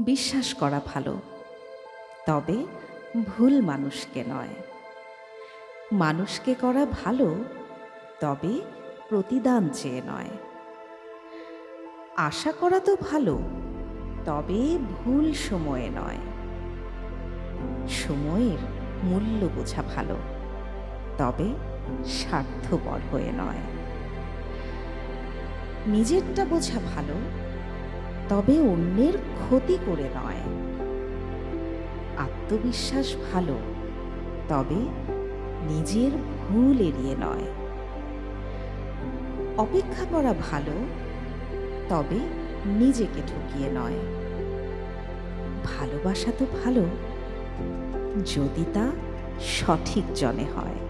বিশ্বাস করা ভালো। তবে ভুল মানুষকে নয়। মানুষকে করা ভালো, তবে প্রতিদান চেয়ে নয়। আশা করা তো ভালো, তবে ভুল সময়ে নয়। সময়ের মূল্য বোঝা ভালো, তবে স্বার্থপর হয়ে নয়। নিজেরটা বোঝা ভালো তবে অন্যের ক্ষতি করে নয়। আত্মবিশ্বাস ভালো, তবে নিজের ভুল এড়িয়ে নয়। অপেক্ষা করা ভালো, তবে নিজেকে ঠকিয়ে নয়। ভালোবাসা তো ভালো, যদি তা সঠিক জনে হয়।